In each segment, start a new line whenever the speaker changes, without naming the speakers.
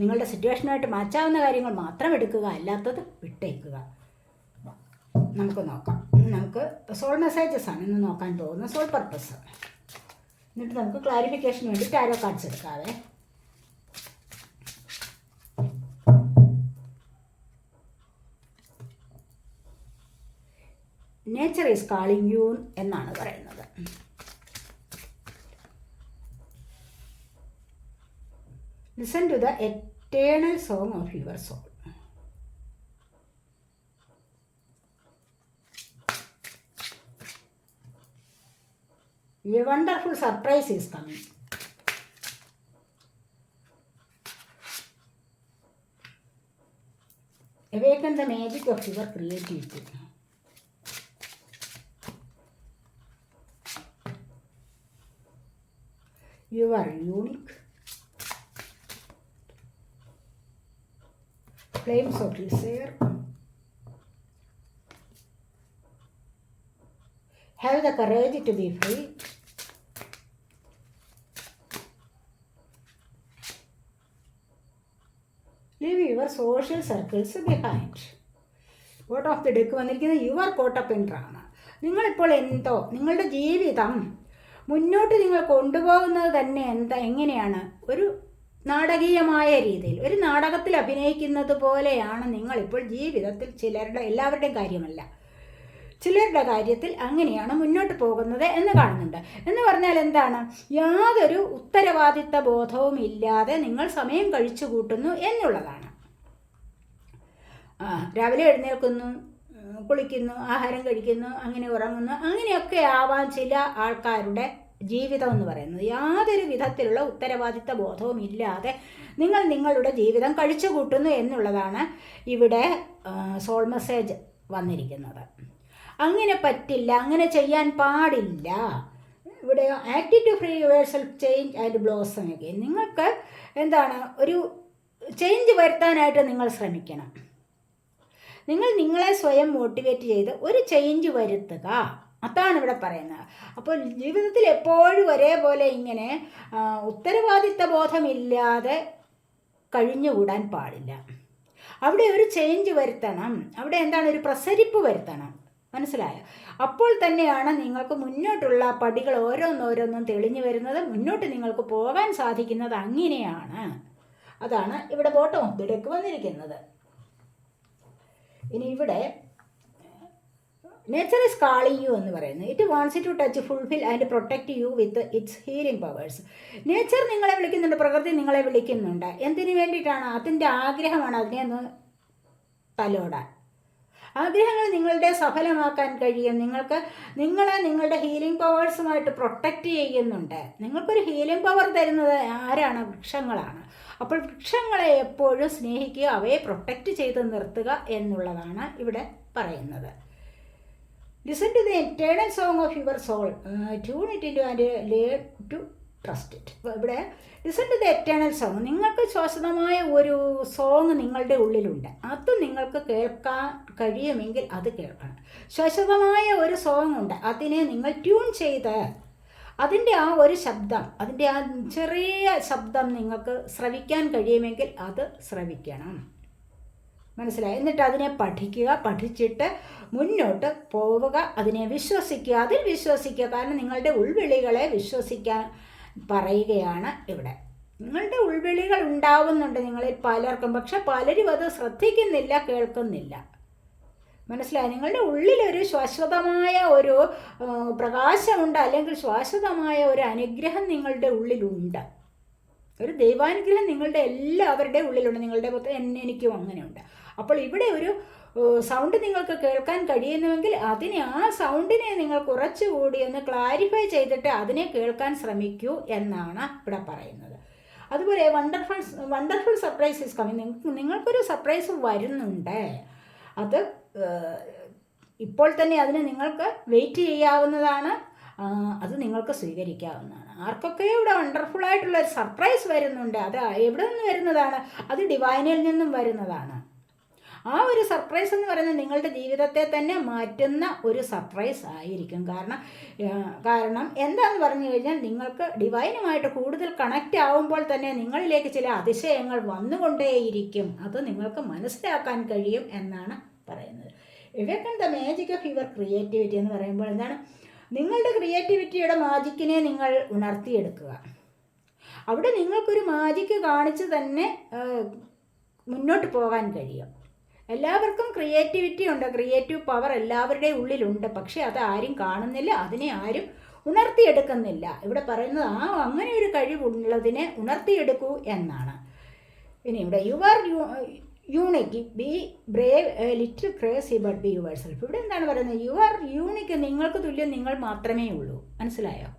നിങ്ങളുടെ സിറ്റുവേഷനുമായിട്ട് മാച്ചാവുന്ന കാര്യങ്ങൾ മാത്രം എടുക്കുക അല്ലാത്തത് വിട്ടേക്കുക നമുക്ക് നോക്കാം നമുക്ക് സോൾ മെസ്സേജസ് ആണ് ഇന്ന് നോക്കാൻ പോകുന്നത് സോൾ പർപ്പസ് എന്നിട്ട് നമുക്ക് ക്ലാരിഫിക്കേഷന് വേണ്ടി ടാരോ കാർഡ്സ് എടുക്കാവേ നേച്ചർ ഈസ് കാളിങ് യൂ എന്നാണ് പറയുന്നത് Listen to the eternal song of your soul. A wonderful surprise is coming. Awaken the magic of your creativity. You are unique. Flames of desire have the courage to be free leave your social circles behind quote of the deck വന്നിരിക്കുന്നത് your കോട്ടപ്പ് എൻട്രാണ് നിങ്ങളിപ്പോൾ എന്തോ നിങ്ങളുടെ ജീവിതം മുന്നോട്ട് നിങ്ങൾ കൊണ്ടുപോകുന്നത് തന്നെ എന്താ എങ്ങനെയാണ് ഒരു നാടകീയമായ രീതിയിൽ ഒരു നാടകത്തിൽ അഭിനയിക്കുന്നത് പോലെയാണ് നിങ്ങളിപ്പോൾ ജീവിതത്തിൽ ചിലരുടെ എല്ലാവരുടെയും കാര്യമല്ല ചിലരുടെ കാര്യത്തിൽ അങ്ങനെയാണ് മുന്നോട്ട് പോകുന്നത് എന്ന് കാണുന്നുണ്ട് എന്ന് പറഞ്ഞാൽ എന്താണ് യാതൊരു ഉത്തരവാദിത്ത ബോധവും ഇല്ലാതെ നിങ്ങൾ സമയം കഴിച്ചു കൂട്ടുന്നു എന്നുള്ളതാണ് രാവിലെ എഴുന്നേൽക്കുന്നു കുളിക്കുന്നു ആഹാരം കഴിക്കുന്നു അങ്ങനെ ഉറങ്ങുന്നു അങ്ങനെയൊക്കെ ആവാൻ ചില ആൾക്കാരുടെ ജീവിതം എന്ന് പറയുന്നത് യാതൊരു വിധത്തിലുള്ള ഉത്തരവാദിത്ത ബോധവും ഇല്ലാതെ നിങ്ങൾ നിങ്ങളുടെ ജീവിതം കഴിച്ചു കൂട്ടുന്നു എന്നുള്ളതാണ് ഇവിടെ സോൾ മെസ്സേജ് വന്നിരിക്കുന്നത് അങ്ങനെ പറ്റില്ല അങ്ങനെ ചെയ്യാൻ പാടില്ല ഇവിടെ attitude free reversal change and blossoming നിങ്ങൾക്ക് എന്താണ് ഒരു ചേഞ്ച് വരുത്താനായിട്ട് നിങ്ങൾ ശ്രമിക്കണം നിങ്ങൾ നിങ്ങളെ സ്വയം മോട്ടിവേറ്റ് ചെയ്ത് ഒരു ചേഞ്ച് വരുത്തുക അതാണ് ഇവിടെ പറയുന്നത് അപ്പോൾ ജീവിതത്തിൽ എപ്പോഴും ഒരേപോലെ ഇങ്ങനെ ഉത്തരവാദിത്ത ബോധമില്ലാതെ കഴിഞ്ഞുകൂടാൻ പാടില്ല അവിടെ ഒരു ചേഞ്ച് വരുത്തണം അവിടെ എന്താണ് ഒരു പ്രസരിപ്പ് വരുത്തണം മനസ്സിലായോ അപ്പോൾ തന്നെയാണ് നിങ്ങൾക്ക് മുന്നോട്ടുള്ള പടികൾ ഓരോന്നോരോന്നും തെളിഞ്ഞു വരുന്നത് മുന്നോട്ട് നിങ്ങൾക്ക് പോകാൻ സാധിക്കുന്നത് അങ്ങനെയാണ് അതാണ് ഇവിടെ ബോട്ടം ഒത്തിടക്ക് വന്നിരിക്കുന്നത് ഇനി ഇവിടെ നേച്ചർ ഇസ് കാളിങ് യു എന്ന് പറയുന്നു it wants it to touch fulfil and protect you with its healing powers nature നിങ്ങളെ വിളിക്കുന്നുണ്ട് പ്രകൃതി നിങ്ങളെ വിളിക്കുന്നുണ്ട് എന്തിനു വേണ്ടിയിട്ടാണ് അതിൻ്റെ ആഗ്രഹമാണ് അതിനെ ഒന്ന് തലോടാൻ ആഗ്രഹങ്ങൾ നിങ്ങളുടെ സഫലമാക്കാൻ കഴിയും നിങ്ങൾക്ക് നിങ്ങളെ നിങ്ങളുടെ ഹീലിംഗ് പവേഴ്സുമായിട്ട് പ്രൊട്ടക്റ്റ് ചെയ്യുന്നുണ്ട് നിങ്ങൾക്കൊരു ഹീലിംഗ് പവർ തരുന്നത് ആരാണ് വൃക്ഷങ്ങളാണ് അപ്പോൾ വൃക്ഷങ്ങളെ എപ്പോഴും സ്നേഹിക്കുക അവയെ പ്രൊട്ടക്റ്റ് ചെയ്ത് നിർത്തുക എന്നുള്ളതാണ് ഇവിടെ പറയുന്നത് listen to the eternal song of your soul tune it into and learn to trust it ഇവിടെ listen to the eternal song നിങ്ങൾക്ക് ശ്വാസതമായ ഒരു സോങ് നിങ്ങളുടെ ഉള്ളിലുണ്ട് അത് നിങ്ങൾക്ക് കേൾക്കാൻ കഴിയുമെങ്കിൽ അത് കേൾക്കണം ശ്വാസതമായ ഒരു സോങ് ഉണ്ട് അതിനെ നിങ്ങൾ ട്യൂൺ ചെയ്ത് അതിൻ്റെ ആ ഒരു ശബ്ദം അതിൻ്റെ ആ ചെറിയ ശബ്ദം നിങ്ങൾക്ക് ശ്രവിക്കാൻ കഴിയുമെങ്കിൽ അത് ശ്രവിക്കണം മനസ്സിലായി എന്നിട്ട് അതിനെ പഠിക്കുക പഠിച്ചിട്ട് മുന്നോട്ട് പോവുക അതിനെ വിശ്വസിക്കുക അതിൽ വിശ്വസിക്കുക കാരണം നിങ്ങളുടെ ഉൾവിളികളെ വിശ്വസിക്കാൻ പറയുകയാണ് ഇവിടെ നിങ്ങളുടെ ഉൾവിളികൾ ഉണ്ടാവുന്നുണ്ട് നിങ്ങളിൽ പലർക്കും പക്ഷെ പലരും അത് ശ്രദ്ധിക്കുന്നില്ല കേൾക്കുന്നില്ല മനസ്സിലായി നിങ്ങളുടെ ഉള്ളിലൊരു ശാശ്വതമായ ഒരു പ്രകാശമുണ്ട് അല്ലെങ്കിൽ ശാശ്വതമായ ഒരു അനുഗ്രഹം നിങ്ങളുടെ ഉള്ളിലുണ്ട് ഒരു ദൈവാനുഗ്രഹം നിങ്ങളുടെ എല്ലാവരുടെ ഉള്ളിലുണ്ട് നിങ്ങളുടെ പുത്രം എന്നെനിക്കും അങ്ങനെയുണ്ട് അപ്പോൾ ഇവിടെ ഒരു സൗണ്ട് നിങ്ങൾക്ക് കേൾക്കാൻ കഴിയുന്നുവെങ്കിൽ അതിനെ ആ സൗണ്ടിനെ നിങ്ങൾ കുറച്ചുകൂടി ഒന്ന് ക്ലാരിഫൈ ചെയ്തിട്ട് അതിനെ കേൾക്കാൻ ശ്രമിക്കൂ എന്നാണ് ഇവിടെ പറയുന്നത് അതുപോലെ വണ്ടർഫുൾ വണ്ടർഫുൾ സർപ്രൈസ് ഇസ് നിങ്ങൾക്ക് നിങ്ങൾക്കൊരു സർപ്രൈസ് വരുന്നുണ്ട് അത് ഇപ്പോൾ തന്നെ അതിന് നിങ്ങൾക്ക് വെയിറ്റ് ചെയ്യാവുന്നതാണ് അത് നിങ്ങൾക്ക് സ്വീകരിക്കാവുന്നതാണ് ആർക്കൊക്കെ ഇവിടെ വണ്ടർഫുൾ ആയിട്ടുള്ള ഒരു സർപ്രൈസ് വരുന്നുണ്ട് അത് എവിടെ നിന്ന് വരുന്നതാണ് അത് ഡിവൈനിൽ നിന്നും വരുന്നതാണ് ആ ഒരു സർപ്രൈസ് എന്ന് പറയുന്നത് നിങ്ങളുടെ ജീവിതത്തെ തന്നെ മാറ്റുന്ന ഒരു സർപ്രൈസ് ആയിരിക്കും കാരണം കാരണം എന്താണെന്ന് പറഞ്ഞു കഴിഞ്ഞാൽ നിങ്ങൾക്ക് ഡിവൈനുമായിട്ട് കൂടുതൽ കണക്റ്റ് ആവുമ്പോൾ തന്നെ നിങ്ങളിലേക്ക് ചില അതിശയങ്ങൾ വന്നുകൊണ്ടേയിരിക്കും അത് നിങ്ങൾക്ക് മനസ്സിലാക്കാൻ കഴിയും എന്നാണ് പറയുന്നത് ഇവയൊക്കെ the magic of your creativity എന്ന് പറയുമ്പോൾ എന്താണ് നിങ്ങളുടെ ക്രിയേറ്റിവിറ്റിയുടെ മാജിക്കിനെ നിങ്ങൾ ഉണർത്തിയെടുക്കുക അവിടെ നിങ്ങൾക്കൊരു മാജിക്ക് കാണിച്ച് തന്നെ മുന്നോട്ട് പോകാൻ കഴിയും എല്ലാവർക്കും ക്രിയേറ്റിവിറ്റി ഉണ്ട് ക്രിയേറ്റീവ് പവർ എല്ലാവരുടെയും ഉള്ളിലുണ്ട് പക്ഷേ അത് ആരും കാണുന്നില്ല അതിനെ ആരും ഉണർത്തിയെടുക്കുന്നില്ല ഇവിടെ പറയുന്നത് ആ അങ്ങനെ ഒരു കഴിവുള്ളതിനെ ഉണർത്തിയെടുക്കൂ എന്നാണ് ഇനി ഇവിടെ you are unique be brave little crazy but be yourself ഇവിടെ എന്താണ് പറയുന്നത് യു ആർ യൂണിക് നിങ്ങൾക്ക് തുല്യം നിങ്ങൾ മാത്രമേ ഉള്ളൂ മനസ്സിലായോ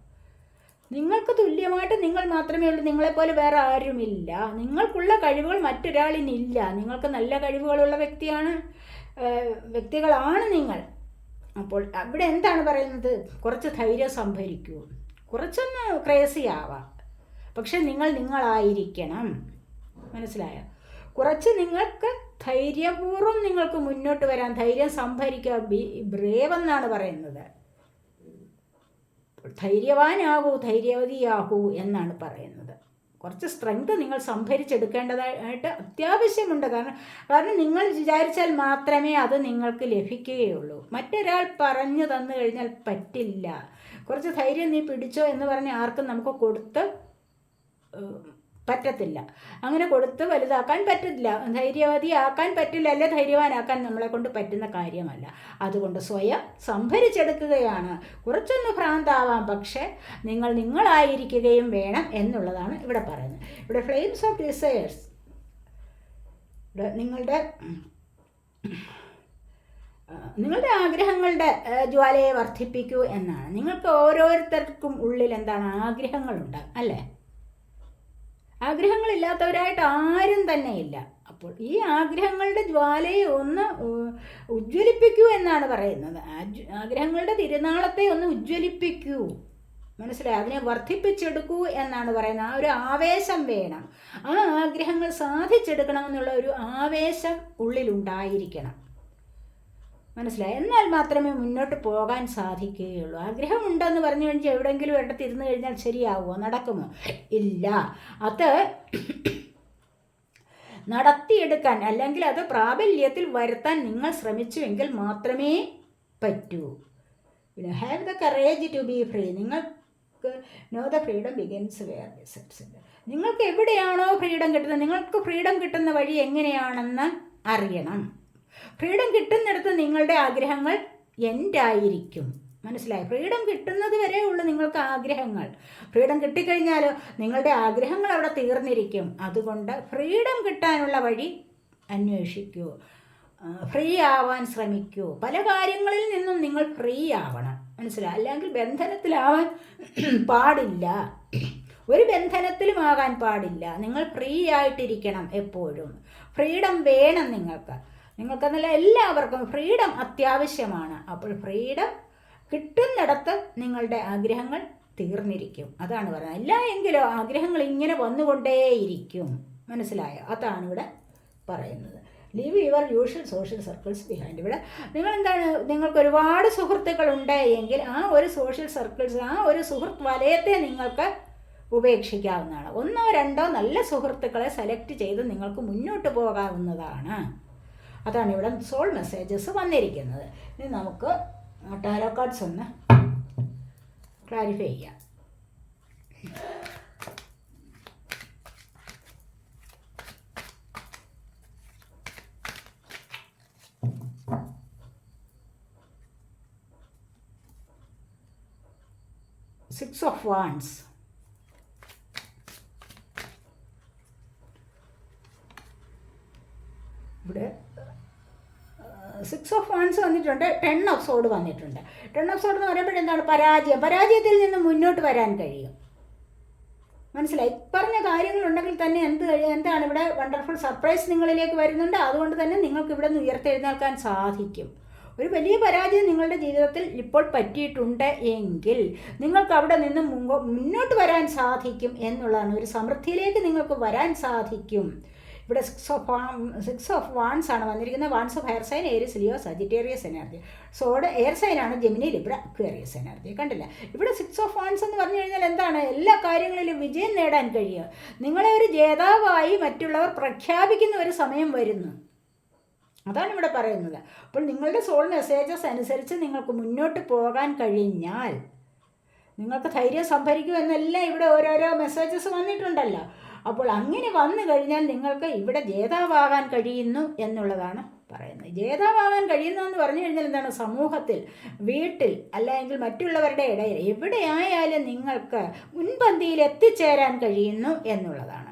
നിങ്ങൾക്ക് തുല്യമായിട്ട് നിങ്ങൾ മാത്രമേ ഉള്ളൂ നിങ്ങളെപ്പോലെ വേറെ ആരുമില്ല നിങ്ങൾക്കുള്ള കഴിവുകൾ മറ്റൊരാളിനില്ല നിങ്ങൾക്ക് നല്ല കഴിവുകളുള്ള വ്യക്തിയാണ് വ്യക്തികളാണ് നിങ്ങൾ അപ്പോൾ അവിടെ എന്താണ് പറയുന്നത് കുറച്ച് ധൈര്യം സംഭരിക്കൂ കുറച്ചൊന്ന് ക്രേസി ആവാം പക്ഷെ നിങ്ങൾ നിങ്ങളായിരിക്കണം മനസ്സിലായോ കുറച്ച് നിങ്ങൾക്ക് ധൈര്യപൂർവ്വം നിങ്ങൾക്ക് മുന്നോട്ട് വരാൻ ധൈര്യം സംഭരിക്കുക ബി ബ്രേവ് എന്നാണ് പറയുന്നത് ധൈര്യവാനാകൂ ധൈര്യവതിയാകൂ എന്നാണ് പറയുന്നത് കുറച്ച് സ്ട്രെങ്ത് നിങ്ങൾ സംഭരിച്ചെടുക്കേണ്ടതായിട്ട് അത്യാവശ്യമുണ്ട് കാരണം കാരണം നിങ്ങൾ വിചാരിച്ചാൽ മാത്രമേ അത് നിങ്ങൾക്ക് ലഭിക്കുകയുള്ളൂ മറ്റൊരാൾ പറഞ്ഞു തന്നു കഴിഞ്ഞാൽ പറ്റില്ല കുറച്ച് ധൈര്യം നീ പിടിച്ചോ എന്ന് പറഞ്ഞ് ആർക്കും നമുക്ക് കൊടുത്ത് പറ്റത്തില്ല അങ്ങനെ കൊടുത്ത് വലുതാക്കാൻ പറ്റില്ല ധൈര്യവതിയാക്കാൻ ആക്കാൻ പറ്റില്ല അല്ലെ ധൈര്യവാനാക്കാൻ നമ്മളെ കൊണ്ട് പറ്റുന്ന കാര്യമല്ല അതുകൊണ്ട് സ്വയം സംഭരിച്ചെടുക്കുകയാണ് കുറച്ചൊന്ന് ഭ്രാന്താവാം പക്ഷേ നിങ്ങൾ നിങ്ങളായിരിക്കുകയും വേണം എന്നുള്ളതാണ് ഇവിടെ പറയുന്നത് ഇവിടെ ഫ്ലെയിംസ് ഓഫ് ഡിസയേഴ്സ് നിങ്ങളുടെ നിങ്ങളുടെ ആഗ്രഹങ്ങളുടെ ജ്വാലയെ വർദ്ധിപ്പിക്കൂ എന്നാണ് നിങ്ങൾക്ക് ഓരോരുത്തർക്കും ഉള്ളിൽ എന്താണ് ആഗ്രഹങ്ങളുണ്ട് അല്ലേ ആഗ്രഹങ്ങളില്ലാത്തവരായിട്ട് ആരും തന്നെ ഇല്ല അപ്പോൾ ഈ ആഗ്രഹങ്ങളുടെ ജ്വാലയെ ഒന്ന് ഉജ്ജ്വലിപ്പിക്കൂ എന്നാണ് പറയുന്നത് ആഗ്രഹങ്ങളുടെ തിരുനാളത്തെ ഒന്ന് ഉജ്ജ്വലിപ്പിക്കൂ മനസ്സിലായി അതിനെ വർദ്ധിപ്പിച്ചെടുക്കൂ എന്നാണ് പറയുന്നത് ആ ഒരു ആവേശം വേണം ആ ആഗ്രഹങ്ങൾ സാധിച്ചെടുക്കണം എന്നുള്ള ഒരു ആവേശം ഉള്ളിലുണ്ടായിരിക്കണം മനസ്സിലായി എന്നാൽ മാത്രമേ മുന്നോട്ട് പോകാൻ സാധിക്കുകയുള്ളൂ ഉണ്ടെന്ന് പറഞ്ഞു കഴിഞ്ഞാൽ എവിടെയെങ്കിലും ഇരുന്ന് കഴിഞ്ഞാൽ ശരിയാവുമോ നടക്കുമോ ഇല്ല അത് നടത്തിയെടുക്കാൻ അല്ലെങ്കിൽ അത് പ്രാബല്യത്തിൽ വരുത്താൻ നിങ്ങൾ ശ്രമിച്ചുവെങ്കിൽ മാത്രമേ പറ്റൂ have the courage to be free നിങ്ങൾക്ക് know the freedom begins where ഡിസെപ്സ് നിങ്ങൾക്ക് എവിടെയാണോ ഫ്രീഡം കിട്ടുന്നത് നിങ്ങൾക്ക് ഫ്രീഡം കിട്ടുന്ന വഴി എങ്ങനെയാണെന്ന് അറിയണം ഫ്രീഡം കിട്ടുന്നിടത്ത് നിങ്ങളുടെ ആഗ്രഹങ്ങൾ എൻ്റായിരിക്കും മനസ്സിലായി ഫ്രീഡം കിട്ടുന്നത് വരെ നിങ്ങൾക്ക് ആഗ്രഹങ്ങൾ ഫ്രീഡം കിട്ടിക്കഴിഞ്ഞാൽ നിങ്ങളുടെ ആഗ്രഹങ്ങൾ അവിടെ തീർന്നിരിക്കും അതുകൊണ്ട് ഫ്രീഡം കിട്ടാനുള്ള വഴി അന്വേഷിക്കൂ ഫ്രീ ആവാൻ ശ്രമിക്കൂ പല കാര്യങ്ങളിൽ നിന്നും നിങ്ങൾ ഫ്രീ ആവണം മനസ്സിലായി അല്ലെങ്കിൽ ബന്ധനത്തിലാവാൻ പാടില്ല ഒരു ബന്ധനത്തിലും ആകാൻ പാടില്ല നിങ്ങൾ ഫ്രീ ആയിട്ടിരിക്കണം എപ്പോഴും ഫ്രീഡം വേണം നിങ്ങൾക്ക് നിങ്ങൾക്കെന്നല്ല എല്ലാവർക്കും ഫ്രീഡം അത്യാവശ്യമാണ് അപ്പോൾ ഫ്രീഡം കിട്ടുന്നിടത്ത് നിങ്ങളുടെ ആഗ്രഹങ്ങൾ തീർന്നിരിക്കും അതാണ് പറയുന്നത് അല്ല എങ്കിലോ ആഗ്രഹങ്ങൾ ഇങ്ങനെ വന്നുകൊണ്ടേയിരിക്കും മനസ്സിലായോ അതാണ് ഇവിടെ പറയുന്നത് leave your usual social circles behind ഇവിടെ നിങ്ങൾ എന്താണ് നിങ്ങൾക്ക് ഒരുപാട് സുഹൃത്തുക്കൾ ഉണ്ടായെങ്കിൽ ആ ഒരു സോഷ്യൽ സർക്കിൾസ് ആ ഒരു സുഹൃത്ത് വലയത്തെ നിങ്ങൾക്ക് ഉപേക്ഷിക്കാവുന്നതാണ് ഒന്നോ രണ്ടോ നല്ല സുഹൃത്തുക്കളെ സെലക്ട് ചെയ്ത് നിങ്ങൾക്ക് മുന്നോട്ട് പോകാവുന്നതാണ് അതാണ് ഇവിടെ സോൾ മെസ്സേജസ് വന്നിരിക്കുന്നത് ഇനി നമുക്ക് ടാരോ കാർഡ്സ് ഒന്ന് ക്ലാരിഫൈ ചെയ്യാം six of wands six of wands വന്നിട്ടുണ്ട് ടെൻ ഓഫ് സോഡ് വന്നിട്ടുണ്ട് ടെൻ ഓഫ് സോഡ് എന്ന് പറയുമ്പോൾ എന്താണ് പരാജയം പരാജയത്തിൽ നിന്ന് മുന്നോട്ട് വരാൻ കഴിയും മനസ്സിലായി പറഞ്ഞ കാര്യങ്ങളുണ്ടെങ്കിൽ തന്നെ എന്ത് എന്താണ് ഇവിടെ വണ്ടർഫുൾ സർപ്രൈസ് നിങ്ങളിലേക്ക് വരുന്നുണ്ട് അതുകൊണ്ട് തന്നെ നിങ്ങൾക്ക് ഇവിടെ നിന്ന് ഉയർത്തെഴുന്നേൽക്കാൻ സാധിക്കും ഒരു വലിയ പരാജയം നിങ്ങളുടെ ജീവിതത്തിൽ ഇപ്പോൾ പറ്റിയിട്ടുണ്ട് എങ്കിൽ നിങ്ങൾക്ക് അവിടെ നിന്ന് മുന്നോട്ട് വരാൻ സാധിക്കും എന്നുള്ളതാണ് ഒരു സമൃദ്ധിയിലേക്ക് നിങ്ങൾക്ക് വരാൻ സാധിക്കും ഇവിടെ six of six of wands ആണ് വന്നിരിക്കുന്നത് wands of fire sign Aries Leo Sagittarius energy swords air സൈനാണ് ജെമിനിയിൽ ഇവിടെ അക്വേറിയസ് എനർജി കണ്ടില്ല ഇവിടെ സിക്സ് ഓഫ് വാൺസ് എന്ന് പറഞ്ഞു കഴിഞ്ഞാൽ എന്താണ് എല്ലാ കാര്യങ്ങളിലും വിജയം നേടാൻ കഴിയുക നിങ്ങളെ ഒരു ജേതാവായി മറ്റുള്ളവർ പ്രഖ്യാപിക്കുന്ന ഒരു സമയം വരുന്നു അതാണ് ഇവിടെ പറയുന്നത് അപ്പോൾ നിങ്ങളുടെ സോൾ മെസ്സേജസ് അനുസരിച്ച് നിങ്ങൾക്ക് മുന്നോട്ട് പോകാൻ കഴിഞ്ഞാൽ നിങ്ങൾക്ക് ധൈര്യം സംഭരിക്കുമെന്നെല്ലാം ഇവിടെ ഓരോരോ മെസ്സേജസ് വന്നിട്ടുണ്ടല്ലോ അപ്പോൾ അങ്ങനെ വന്നു കഴിഞ്ഞാൽ നിങ്ങൾക്ക് ഇവിടെ ജേതാവാകാൻ കഴിയുന്നു എന്നുള്ളതാണ് പറയുന്നത് ജേതാവാകാൻ കഴിയുന്നു എന്ന് പറഞ്ഞു കഴിഞ്ഞാൽ എന്താണ് സമൂഹത്തിൽ വീട്ടിൽ അല്ലെങ്കിൽ മറ്റുള്ളവരുടെ ഇടയിൽ എവിടെയായാലും നിങ്ങൾക്ക് മുൻപന്തിയിൽ എത്തിച്ചേരാൻ കഴിയുന്നു എന്നുള്ളതാണ്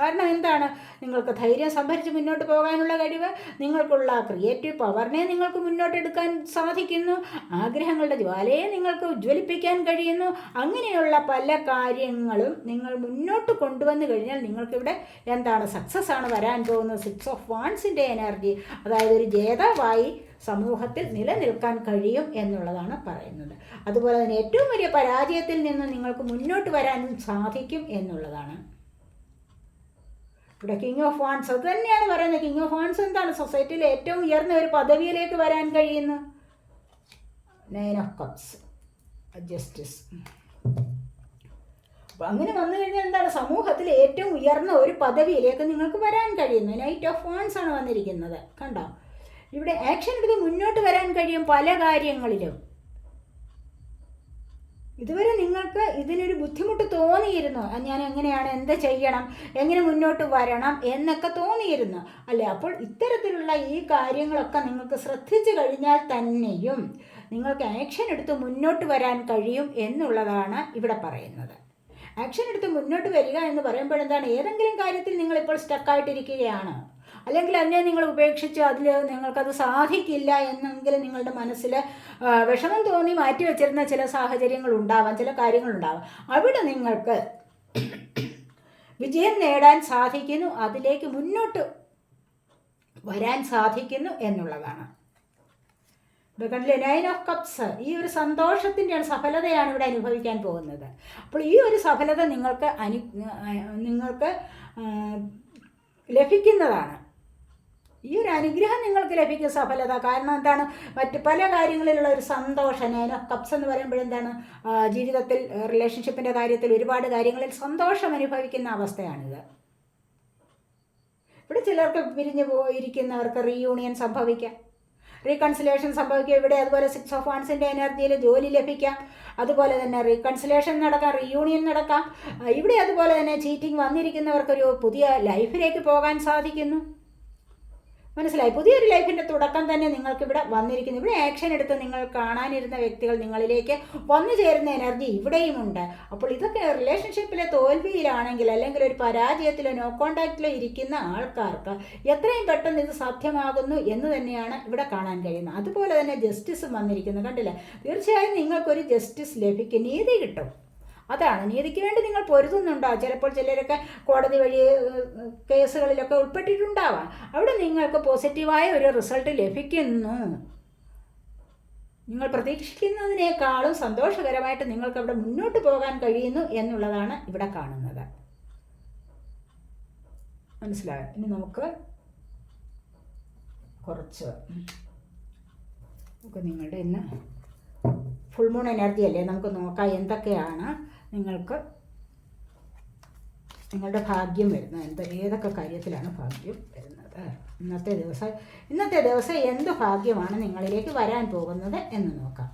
കാരണം എന്താണ് നിങ്ങൾക്ക് ധൈര്യം സംഭരിച്ച് മുന്നോട്ട് പോകാനുള്ള കഴിവ് നിങ്ങൾക്കുള്ള ക്രിയേറ്റീവ് പവറിനെ നിങ്ങൾക്ക് മുന്നോട്ടെടുക്കാൻ സാധിക്കുന്നു ആഗ്രഹങ്ങളുടെ ജ്വാലയെ നിങ്ങൾക്ക് ഉജ്ജ്വലിപ്പിക്കാൻ കഴിയുന്നു അങ്ങനെയുള്ള പല കാര്യങ്ങളും നിങ്ങൾ മുന്നോട്ട് കൊണ്ടുവന്നു കഴിഞ്ഞാൽ നിങ്ങൾക്കിവിടെ എന്താണ് സക്സസ് ആണ് വരാൻ പോകുന്നത് സിക്സ് ഓഫ് വാൺസിൻ്റെ എനർജി അതായത് ഒരു ജേതാവായി സമൂഹത്തിൽ നിലനിൽക്കാൻ കഴിയും എന്നുള്ളതാണ് പറയുന്നത് അതുപോലെ തന്നെ ഏറ്റവും വലിയ പരാജയത്തിൽ നിന്ന് നിങ്ങൾക്ക് മുന്നോട്ട് വരാനും സാധിക്കും എന്നുള്ളതാണ് ഇവിടെ കിങ് ഓഫ് വാൻസ് അത് തന്നെയാണ് പറയുന്നത് കിങ് ഓഫ് വാൻസ് എന്താണ് സൊസൈറ്റിയിൽ ഏറ്റവും ഉയർന്ന ഒരു പദവിയിലേക്ക് വരാൻ കഴിയുന്നു നയൻ ഓഫ് കപ്സ് ജസ്റ്റിസ് അപ്പം അങ്ങനെ വന്നു കഴിഞ്ഞാൽ എന്താണ് സമൂഹത്തിൽ ഏറ്റവും ഉയർന്ന ഒരു പദവിയിലേക്ക് നിങ്ങൾക്ക് വരാൻ കഴിയുന്നു നൈറ്റ് ഓഫ് വാൻസ് ആണ് വന്നിരിക്കുന്നത് കണ്ടോ ഇവിടെ ആക്ഷൻ എടുത്ത് മുന്നോട്ട് വരാൻ കഴിയും പല കാര്യങ്ങളിലും ഇതുവരെ നിങ്ങൾക്ക് ഇതിനൊരു ബുദ്ധിമുട്ട് തോന്നിയിരുന്നു ഞാൻ എങ്ങനെയാണ് എന്ത് ചെയ്യണം എങ്ങനെ മുന്നോട്ട് വരണം എന്നൊക്കെ തോന്നിയിരുന്നു അല്ലെ അപ്പോൾ ഇത്തരത്തിലുള്ള ഈ കാര്യങ്ങളൊക്കെ നിങ്ങൾക്ക് ശ്രദ്ധിച്ചു കഴിഞ്ഞാൽ തന്നെയും നിങ്ങൾക്ക് ആക്ഷൻ എടുത്ത് മുന്നോട്ട് വരാൻ കഴിയും എന്നുള്ളതാണ് ഇവിടെ പറയുന്നത് ആക്ഷൻ എടുത്ത് മുന്നോട്ട് വരിക എന്ന് പറയുമ്പോഴെന്താണ് ഏതെങ്കിലും കാര്യത്തിൽ നിങ്ങളിപ്പോൾ സ്റ്റക്കായിട്ടിരിക്കുകയാണ് അല്ലെങ്കിൽ അതിനെ നിങ്ങൾ ഉപേക്ഷിച്ച് അതിൽ നിങ്ങൾക്കത് സാധിക്കില്ല എന്നെങ്കിൽ നിങ്ങളുടെ മനസ്സിൽ വിഷമം തോന്നി മാറ്റി വച്ചിരുന്ന ചില സാഹചര്യങ്ങൾ ഉണ്ടാവാം ചില കാര്യങ്ങൾ ഉണ്ടാവാം അവിടെ നിങ്ങൾക്ക് വിജയം നേടാൻ സാധിക്കുന്നു അതിലേക്ക് മുന്നോട്ട് വരാൻ സാധിക്കുന്നു എന്നുള്ളതാണ് ഇവിടെ കണ്ടില്ലേ ഓഫ് കപ്സ് ഈ ഒരു സന്തോഷത്തിൻ്റെ സഫലതയാണ് ഇവിടെ അനുഭവിക്കാൻ പോകുന്നത് അപ്പോൾ ഈ ഒരു സഫലത നിങ്ങൾക്ക് അനു നിങ്ങൾക്ക് ലഭിക്കുന്നതാണ് ഈ ഒരു അനുഗ്രഹം നിങ്ങൾക്ക് ലഭിക്കും സഫലത കാരണം എന്താണ് മറ്റ് പല കാര്യങ്ങളിലുള്ള ഒരു സന്തോഷം നേനോ കപ്സ് എന്ന് പറയുമ്പോൾ എന്താണ് ജീവിതത്തിൽ റിലേഷൻഷിപ്പിൻ്റെ കാര്യത്തിൽ ഒരുപാട് കാര്യങ്ങളിൽ സന്തോഷം അനുഭവിക്കുന്ന അവസ്ഥയാണിത് ഇവിടെ ചിലർക്ക് പിരിഞ്ഞു പോയിരിക്കുന്നവർക്ക് റീയൂണിയൻ സംഭവിക്കാം റീകൺസിലേഷൻ സംഭവിക്കുക ഇവിടെ അതുപോലെ സിക്സ് ഓഫ് വൺസിൻ്റെ എനർജിയിൽ ജോലി ലഭിക്കാം അതുപോലെ തന്നെ റീകൺസിലേഷൻ നടക്കാം റീയൂണിയൻ നടക്കാം ഇവിടെ അതുപോലെ തന്നെ ചീറ്റിംഗ് വന്നിരിക്കുന്നവർക്കൊരു പുതിയ ലൈഫിലേക്ക് പോകാൻ സാധിക്കുന്നു മനസ്സിലായി പുതിയൊരു ലൈഫിൻ്റെ തുടക്കം തന്നെ നിങ്ങൾക്കിവിടെ വന്നിരിക്കുന്നു ഇവിടെ ആക്ഷൻ എടുത്ത് നിങ്ങൾ കാണാനിരുന്ന വ്യക്തികൾ നിങ്ങളിലേക്ക് വന്നു ചേരുന്ന എനർജി ഇവിടെയും ഉണ്ട് അപ്പോൾ ഇതൊക്കെ റിലേഷൻഷിപ്പിലെ തോൽവിയിലാണെങ്കിൽ അല്ലെങ്കിൽ ഒരു പരാജയത്തിലോ നോ കോണ്ടാക്റ്റിലോ ഇരിക്കുന്ന ആൾക്കാർക്ക് എത്രയും പെട്ടെന്ന് ഇത് സാധ്യമാകുന്നു എന്ന് തന്നെയാണ് ഇവിടെ കാണാൻ കഴിയുന്നത് അതുപോലെ തന്നെ ജസ്റ്റിസും വന്നിരിക്കുന്നു കണ്ടില്ലേ തീർച്ചയായും നിങ്ങൾക്കൊരു ജസ്റ്റിസ് ലഭിക്കും നീതി കിട്ടും അതാണ് നീതിക്ക് വേണ്ടി നിങ്ങൾ പൊരുതുന്നുണ്ടാവും ചിലപ്പോൾ ചിലരൊക്കെ കോടതി വഴി കേസുകളിലൊക്കെ ഉൾപ്പെട്ടിട്ടുണ്ടാവാം അവിടെ നിങ്ങൾക്ക് പോസിറ്റീവായ ഒരു റിസൾട്ട് ലഭിക്കുന്നു നിങ്ങൾ പ്രതീക്ഷിക്കുന്നതിനേക്കാളും സന്തോഷകരമായിട്ട് നിങ്ങൾക്ക് അവിടെ മുന്നോട്ട് പോകാൻ കഴിയുന്നു എന്നുള്ളതാണ് ഇവിടെ കാണുന്നത് മനസ്സിലായോ ഇനി നമുക്ക് കുറച്ച് നമുക്ക് നിങ്ങളുടെ ഇന്ന് ഫുൾ മൂൺ എനർജി അല്ലേ നമുക്ക് നോക്കാം എന്തൊക്കെയാണ് നിങ്ങൾക്ക് നിങ്ങളുടെ ഭാഗ്യം വരുന്നത് എന്താ ഏതൊക്കെ കാര്യത്തിലാണ് ഭാഗ്യം വരുന്നത് ഇന്നത്തെ ദിവസം ഇന്നത്തെ ദിവസം എന്ത് ഭാഗ്യമാണ് നിങ്ങളിലേക്ക് വരാൻ പോകുന്നത് എന്ന് നോക്കാം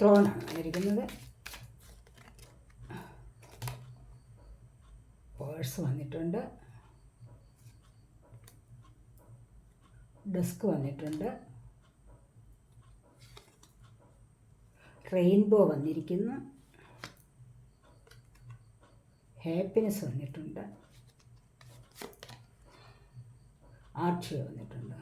ത്രോണാണ് വന്നിരിക്കുന്നത് പേഴ്സ് വന്നിട്ടുണ്ട് ഡെസ്ക് വന്നിട്ടുണ്ട് റെയിൻബോ വന്നിരിക്കുന്നു ഹാപ്പിനെസ് വന്നിട്ടുണ്ട് ആർച്ചി വന്നിട്ടുണ്ട്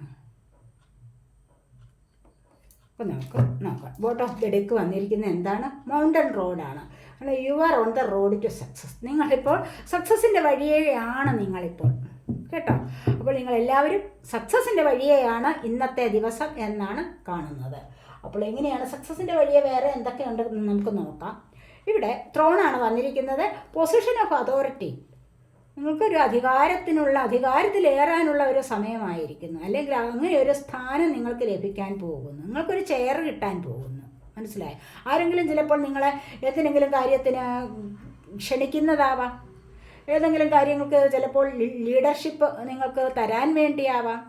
അപ്പോൾ നമുക്ക് നോക്കാം ബോട്ട് ഓഫ് ദി ഡെക്ക് വന്നിരിക്കുന്നത് എന്താണ് മൗണ്ടൻ റോഡാണ് അല്ല you are on the road to success നിങ്ങളിപ്പോൾ സക്സസിൻ്റെ വഴിയെയാണ് നിങ്ങളിപ്പോൾ കേട്ടോ അപ്പോൾ നിങ്ങൾ എല്ലാവരും സക്സസിൻ്റെ വഴിയെയാണ് ഇന്നത്തെ ദിവസം എന്നാണ് കാണുന്നത് അപ്പോൾ എങ്ങനെയാണ് സക്സസിൻ്റെ വഴിയെ വേറെ എന്തൊക്കെയുണ്ടെന്ന് നമുക്ക് നോക്കാം ഇവിടെ ത്രോണാണ് വന്നിരിക്കുന്നത് പൊസിഷൻ ഓഫ് അതോറിറ്റി നിങ്ങൾക്കൊരു അധികാരത്തിനുള്ള അധികാരത്തിലേറാനുള്ള ഒരു സമയമായിരിക്കുന്നു അല്ലെങ്കിൽ അങ്ങനെ ഒരു സ്ഥാനം നിങ്ങൾക്ക് ലഭിക്കാൻ പോകുന്നു നിങ്ങൾക്കൊരു ചെയർ കിട്ടാൻ പോകുന്നു മനസ്സിലായി ആരെങ്കിലും ചിലപ്പോൾ നിങ്ങളെ ഏതെങ്കിലും കാര്യത്തിന് ക്ഷണിക്കുന്നതാവാം ഏതെങ്കിലും കാര്യങ്ങൾക്ക് ചിലപ്പോൾ ലീഡർഷിപ്പ് നിങ്ങൾക്ക് തരാൻ വേണ്ടിയാവാം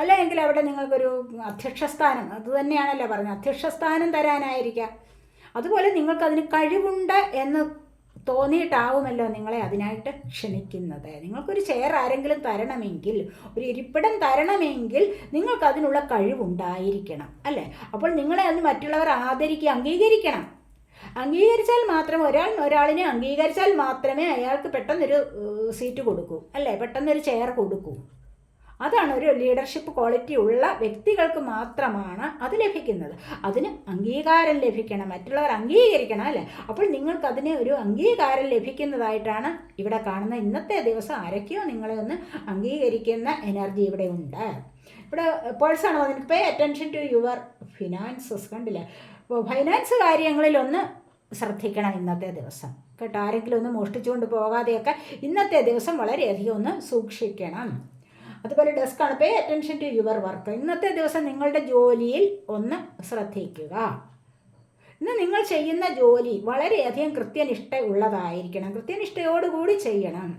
അല്ലെങ്കിൽ അവിടെ നിങ്ങൾക്കൊരു അധ്യക്ഷസ്ഥാനം അതുതന്നെയാണല്ലോ പറഞ്ഞത് അധ്യക്ഷസ്ഥാനം തരാനായിരിക്കാം അതുപോലെ നിങ്ങൾക്കതിന് കഴിവുണ്ട് എന്ന് തോന്നിയിട്ടാവുമല്ലോ നിങ്ങളെ അതിനായിട്ട് ക്ഷണിക്കുന്നത് നിങ്ങൾക്കൊരു ചെയർ ആരെങ്കിലും തരണമെങ്കിൽ ഒരു ഇരിപ്പിടം തരണമെങ്കിൽ നിങ്ങൾക്ക് അതിനുള്ള കഴിവുണ്ടായിരിക്കണം അല്ലേ അപ്പോൾ നിങ്ങളെ അത് മറ്റുള്ളവർ ആദരിക്കുക അംഗീകരിക്കണം അംഗീകരിച്ചാൽ മാത്രം ഒരാൾ ഒരാളിനെ അംഗീകരിച്ചാൽ മാത്രമേ അയാൾക്ക് പെട്ടെന്നൊരു സീറ്റ് കൊടുക്കൂ അല്ലേ പെട്ടെന്നൊരു ചെയർ കൊടുക്കൂ അതാണ് ഒരു ലീഡർഷിപ്പ് ക്വാളിറ്റി ഉള്ള വ്യക്തികൾക്ക് മാത്രമാണ് അത് ലഭിക്കുന്നത് അതിന് അംഗീകാരം ലഭിക്കണം മറ്റുള്ളവർ അംഗീകരിക്കണം അല്ലേ അപ്പോൾ നിങ്ങൾക്ക് അതിന് ഒരു അംഗീകാരം ലഭിക്കുന്നതായിട്ടാണ് ഇവിടെ കാണുന്ന ഇന്നത്തെ ദിവസം ആരൊക്കെയോ നിങ്ങളെ ഒന്ന് അംഗീകരിക്കുന്ന എനർജി ഇവിടെ ഉണ്ട് ഇവിടെ പേഴ്സാണ് വന്നിട്ട് pay attention to your finances കണ്ടില്ല ഫൈനാൻസ് കാര്യങ്ങളിലൊന്ന് ശ്രദ്ധിക്കണം ഇന്നത്തെ ദിവസം കേട്ടോ ആരെങ്കിലും ഒന്ന് മോഷ്ടിച്ചുകൊണ്ട് പോകാതെയൊക്കെ ഇന്നത്തെ ദിവസം വളരെയധികം ഒന്ന് സൂക്ഷിക്കണം അതുപോലെ ഡെസ്ക് ആണ് pay attention to your work ഇന്നത്തെ ദിവസം നിങ്ങളുടെ ജോലിയിൽ ഒന്ന് ശ്രദ്ധിക്കുക ഇന്ന് നിങ്ങൾ ചെയ്യുന്ന ജോലി വളരെയധികം കൃത്യനിഷ്ഠ ഉള്ളതായിരിക്കണം കൃത്യനിഷ്ഠയോടുകൂടി ചെയ്യണം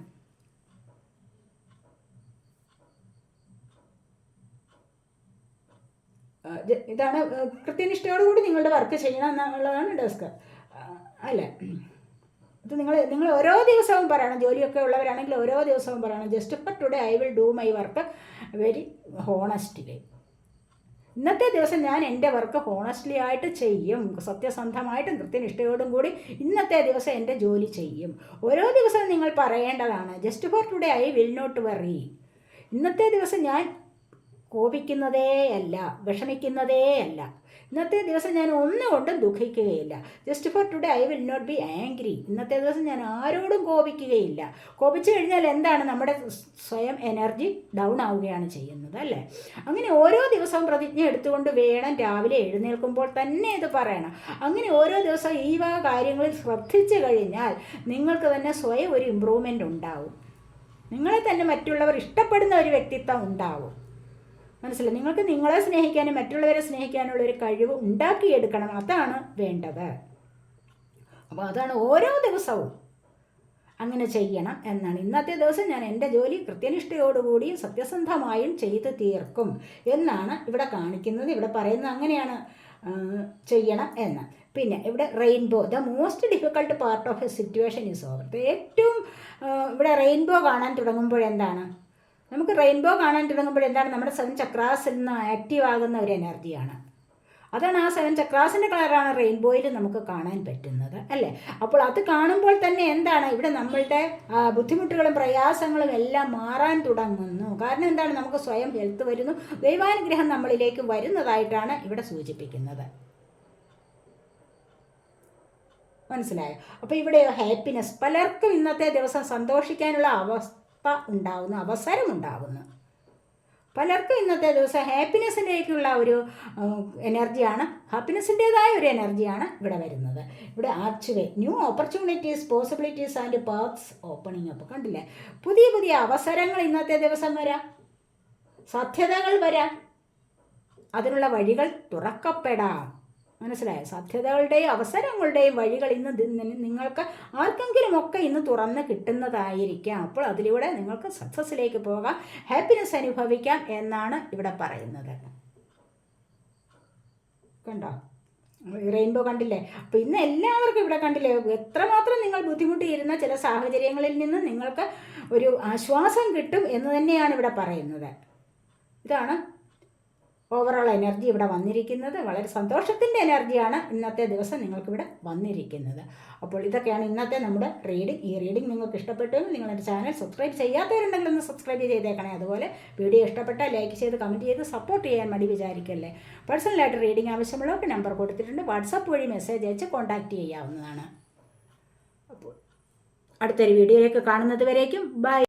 ഇതാണ് കൃത്യനിഷ്ഠയോടുകൂടി നിങ്ങളുടെ വർക്ക് ചെയ്യണം എന്നുള്ളതാണ് ഡെസ്ക് അല്ലേ ഇത് നിങ്ങൾ നിങ്ങൾ ഓരോ ദിവസവും പറയണം ജോലിയൊക്കെ ഉള്ളവരാണെങ്കിൽ ഓരോ ദിവസവും പറയണം just for today I will do my work very honestly ഇന്നത്തെ ദിവസം ഞാൻ എൻ്റെ വർക്ക് ഹോണസ്റ്റ്ലി ആയിട്ട് ചെയ്യും സത്യസന്ധമായിട്ടും കൃത്യനിഷ്ഠയോടും കൂടി ഇന്നത്തെ ദിവസം എൻ്റെ ജോലി ചെയ്യും ഓരോ ദിവസവും നിങ്ങൾ പറയേണ്ടതാണ് just for today I will not worry ഇന്നത്തെ ദിവസം ഞാൻ കോപിക്കുന്നതേയല്ല വിഷമിക്കുന്നതേയല്ല ഇന്നത്തെ ദിവസം ഞാൻ ഒന്നുകൊണ്ടും ദുഃഖിക്കുകയില്ല just for today I will not be angry ഇന്നത്തെ ദിവസം ഞാൻ ആരോടും കോപിക്കുകയില്ല കോപിച്ചു കഴിഞ്ഞാൽ എന്താണ് നമ്മുടെ സ്വയം എനർജി ഡൗൺ ആവുകയാണ് ചെയ്യുന്നത് അല്ലേ അങ്ങനെ ഓരോ ദിവസവും പ്രതിജ്ഞ എടുത്തുകൊണ്ട് വേണം രാവിലെ എഴുന്നേൽക്കുമ്പോൾ തന്നെ ഇത് പറയണം അങ്ങനെ ഓരോ ദിവസവും ഈ വക കാര്യങ്ങളിൽ ശ്രദ്ധിച്ചു കഴിഞ്ഞാൽ നിങ്ങൾക്ക് തന്നെ സ്വയം ഒരു ഇമ്പ്രൂവ്മെൻ്റ് ഉണ്ടാവും നിങ്ങളെ തന്നെ മറ്റുള്ളവർ ഇഷ്ടപ്പെടുന്ന ഒരു വ്യക്തിത്വം ഉണ്ടാവും മനസ്സിലായി നിങ്ങൾക്ക് നിങ്ങളെ സ്നേഹിക്കാനും മറ്റുള്ളവരെ സ്നേഹിക്കാനുള്ള ഒരു കഴിവ് ഉണ്ടാക്കിയെടുക്കണം അതാണ് വേണ്ടത് അപ്പോൾ അതാണ് ഓരോ ദിവസവും അങ്ങനെ ചെയ്യണം എന്നാണ് ഇന്നത്തെ ദിവസം ഞാൻ എൻ്റെ ജോലി കൃത്യനിഷ്ഠയോടുകൂടി സത്യസന്ധമായും ചെയ്ത് തീർക്കും എന്നാണ് ഇവിടെ കാണിക്കുന്നത് ഇവിടെ പറയുന്നത് അങ്ങനെയാണ് ചെയ്യണം എന്ന് പിന്നെ ഇവിടെ rainbow the most difficult part of a situation is over ഏറ്റവും ഇവിടെ റെയിൻബോ കാണാൻ തുടങ്ങുമ്പോൾ എന്താണ് നമുക്ക് റെയിൻബോ കാണാൻ തുടങ്ങുമ്പോൾ എന്താണ് നമ്മുടെ സെവൻ ചക്രാസിൽ നിന്ന് ആക്റ്റീവ് ആകുന്ന ഒരു എനർജിയാണ് അതാണ് ആ സെവൻ ചക്രാസിൻ്റെ കളറാണ് റെയിൻബോയിൽ നമുക്ക് കാണാൻ പറ്റുന്നത് അല്ലേ അപ്പോൾ അത് കാണുമ്പോൾ തന്നെ എന്താണ് ഇവിടെ നമ്മളുടെ ബുദ്ധിമുട്ടുകളും പ്രയാസങ്ങളും എല്ലാം മാറാൻ തുടങ്ങുന്നു കാരണം എന്താണ് നമുക്ക് സ്വയം ഹെൽത്ത് വരുന്നു ദൈവാനുഗ്രഹം നമ്മളിലേക്ക് വരുന്നതായിട്ടാണ് ഇവിടെ സൂചിപ്പിക്കുന്നത് മനസ്സിലായോ അപ്പോൾ ഇവിടെ ഹാപ്പിനെസ് പലർക്കും ഇന്നത്തെ ദിവസം സന്തോഷിക്കാനുള്ള അവസ്ഥ അവസ്ഥ ഉണ്ടാകുന്ന അവസരം ഉണ്ടാവുന്നു പലർക്കും ഇന്നത്തെ ദിവസം ഹാപ്പിനെസ്സിലേക്കുള്ള ഒരു എനർജിയാണ് ഹാപ്പിനെസ്സിൻ്റേതായ ഒരു എനർജിയാണ് ഇവിടെ വരുന്നത് ഇവിടെ actually new opportunities possibilities and paths opening അപ്പോൾ കണ്ടില്ലേ പുതിയ പുതിയ അവസരങ്ങൾ ഇന്നത്തെ ദിവസം വരാം സാധ്യതകൾ വരാം അതിനുള്ള വഴികൾ തുറക്കപ്പെടാം മനസ്സിലായ സാധ്യതകളുടെയും അവസരങ്ങളുടെയും വഴികൾ ഇന്ന് നിങ്ങൾക്ക് ആർക്കെങ്കിലും ഒക്കെ ഇന്ന് തുറന്ന് കിട്ടുന്നതായിരിക്കാം അപ്പോൾ അതിലൂടെ നിങ്ങൾക്ക് സക്സസ്സിലേക്ക് പോകാം ഹാപ്പിനെസ് അനുഭവിക്കാം എന്നാണ് ഇവിടെ പറയുന്നത് കണ്ടോ റെയിൻബോ കണ്ടില്ലേ അപ്പോൾ ഇന്ന് എല്ലാവർക്കും ഇവിടെ കണ്ടില്ലേ എത്രമാത്രം നിങ്ങൾ ബുദ്ധിമുട്ടിയിരുന്ന ചില സാഹചര്യങ്ങളിൽ നിന്ന് നിങ്ങൾക്ക് ഒരു ആശ്വാസം കിട്ടും എന്ന് തന്നെയാണ് ഇവിടെ പറയുന്നത് ഇതാണ് ഓവറോൾ എനർജി ഇവിടെ വന്നിരിക്കുന്നത് വളരെ സന്തോഷത്തിൻ്റെ എനർജിയാണ് ഇന്നത്തെ ദിവസം നിങ്ങൾക്കിവിടെ വന്നിരിക്കുന്നത് അപ്പോൾ ഇതൊക്കെയാണ് ഇന്നത്തെ നമ്മുടെ റീഡിംഗ് ഈ റീഡിംഗ് നിങ്ങൾക്ക് ഇഷ്ടപ്പെട്ടെങ്കിൽ നിങ്ങൾ എൻ്റെ ചാനൽ സബ്സ്ക്രൈബ് ചെയ്യാത്തവരുണ്ടെങ്കിൽ ഒന്ന് സബ്സ്ക്രൈബ് ചെയ്തേക്കണേ അതുപോലെ വീഡിയോ ഇഷ്ടപ്പെട്ടാൽ ലൈക്ക് ചെയ്ത് കമൻറ്റ് ചെയ്ത് സപ്പോർട്ട് ചെയ്യാൻ മടി വിചാരിക്കല്ലേ പേഴ്സണലായിട്ട് റീഡിംഗ് ആവശ്യമുള്ളവർക്ക് നമ്പർ കൊടുത്തിട്ടുണ്ട് വാട്സപ്പ് വഴി മെസ്സേജ് അയച്ച് കോൺടാക്റ്റ് ചെയ്യാവുന്നതാണ് അപ്പോൾ അടുത്തൊരു വീഡിയോയിലേക്ക് കാണുന്നത് വരേക്കും ബൈ